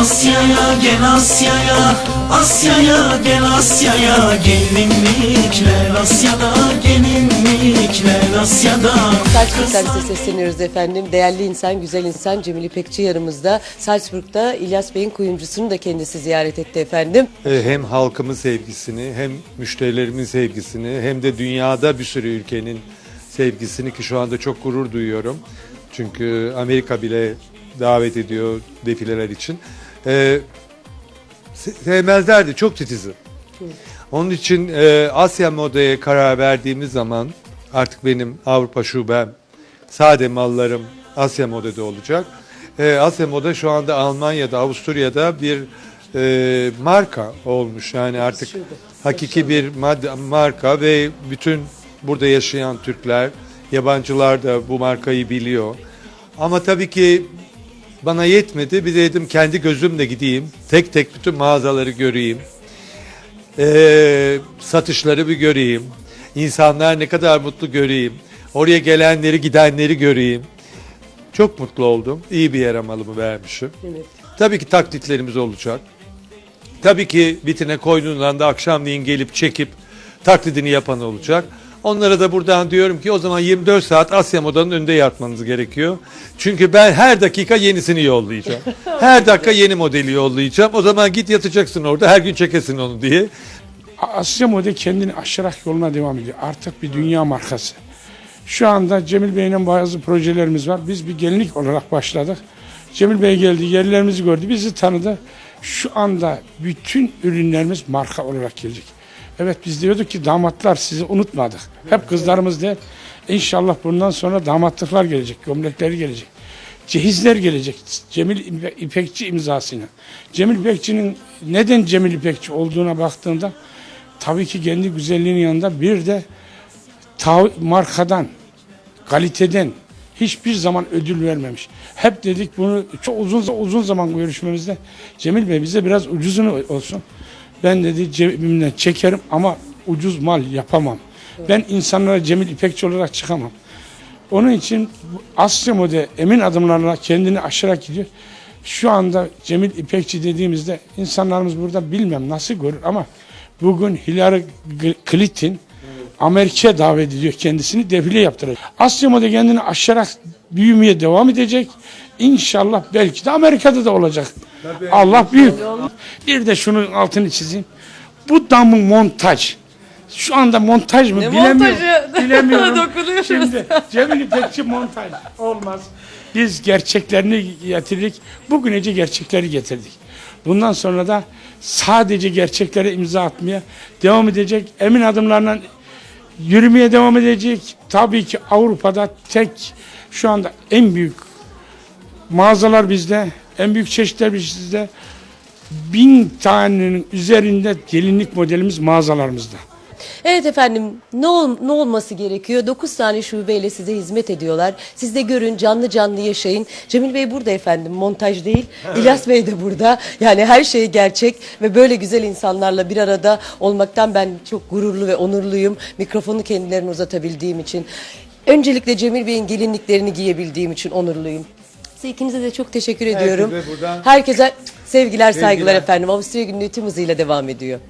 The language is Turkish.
Asya'ya gel Asya'ya Asya'ya gel Asya'ya Gelinlikler Asya'da Gelinlikler Asya'da Salzburg'dan size sesleniyoruz efendim. Değerli insan, güzel insan Cemil İpekçi yanımızda. Salzburg'da İlyas Bey'in kuyumcusunu da kendisi ziyaret etti efendim. E, hem halkımın sevgisini hem müşterilerimin sevgisini hem de dünyada bir sürü ülkenin sevgisini ki şu anda çok gurur duyuyorum. Çünkü Amerika bile davet ediyor defileler için. E, se- sevmezlerdi çok titizim. Onun için e, Asya modaya karar verdiğimiz zaman artık benim Avrupa şubem, sade mallarım Asya modada olacak. E, Asya moda şu anda Almanya'da, Avusturya'da bir e, marka olmuş. Yani artık hakiki bir marka ve bütün burada yaşayan Türkler, yabancılar da bu markayı biliyor. Ama tabii ki bana yetmedi. Bir de dedim kendi gözümle gideyim. Tek tek bütün mağazaları göreyim. Ee, satışları bir göreyim. İnsanlar ne kadar mutlu göreyim. Oraya gelenleri gidenleri göreyim. Çok mutlu oldum. İyi bir yere malımı vermişim. Evet. Tabii ki taklitlerimiz olacak. Tabii ki vitrine koyduğundan da akşamleyin gelip çekip taklidini yapan olacak. Onlara da buradan diyorum ki o zaman 24 saat Asya Moda'nın önünde yatmanız gerekiyor. Çünkü ben her dakika yenisini yollayacağım. Her dakika yeni modeli yollayacağım. O zaman git yatacaksın orada her gün çekesin onu diye. Asya Moda kendini aşarak yoluna devam ediyor. Artık bir dünya markası. Şu anda Cemil Bey'le bazı projelerimiz var. Biz bir gelinlik olarak başladık. Cemil Bey geldi, yerlerimizi gördü, bizi tanıdı. Şu anda bütün ürünlerimiz marka olarak gelecek. Evet biz diyorduk ki damatlar sizi unutmadık. Hep kızlarımız der. İnşallah bundan sonra damatlıklar gelecek, gömlekleri gelecek. Cehizler gelecek. Cemil İpe- İpekçi imzasıyla. Cemil İpekçi'nin neden Cemil İpekçi olduğuna baktığında tabii ki kendi güzelliğinin yanında bir de markadan, kaliteden hiçbir zaman ödül vermemiş. Hep dedik bunu çok uzun uzun zaman görüşmemizde Cemil Bey bize biraz ucuzunu olsun. Ben dedi cebimden çekerim ama ucuz mal yapamam. Ben insanlara Cemil İpekçi olarak çıkamam. Onun için Asya Mode emin adımlarla kendini aşarak gidiyor. Şu anda Cemil İpekçi dediğimizde insanlarımız burada bilmem nasıl görür ama bugün Hillary Clinton Amerika'ya davet ediyor kendisini defile yaptıracak. Asya Mode kendini aşarak büyümeye devam edecek. İnşallah belki de Amerika'da da olacak. Allah büyük. Bir de şunun altını çizeyim. Bu damın montaj. Şu anda montaj mı Ne bilemiyorum. montajı? Bilemiyorum. Dokunuyoruz. Şimdi Cemil İpekçi montaj olmaz. Biz gerçeklerini getirdik. Bugünece gerçekleri getirdik. Bundan sonra da sadece gerçeklere imza atmaya devam edecek. Emin adımlarla yürümeye devam edecek. Tabii ki Avrupa'da tek şu anda en büyük mağazalar bizde. En büyük çeşitler bizde. Bin tanenin üzerinde gelinlik modelimiz mağazalarımızda. Evet efendim ne, ol- ne olması gerekiyor? 9 tane şubeyle size hizmet ediyorlar. Siz de görün canlı canlı yaşayın. Cemil Bey burada efendim montaj değil. İlyas Bey de burada. Yani her şey gerçek ve böyle güzel insanlarla bir arada olmaktan ben çok gururlu ve onurluyum. Mikrofonu kendilerine uzatabildiğim için. Öncelikle Cemil Bey'in gelinliklerini giyebildiğim için onurluyum. Size ikinize de çok teşekkür ediyorum. buradan Herkese sevgiler, saygılar sevgiler. efendim. Avusturya günlüğü tüm hızıyla devam ediyor.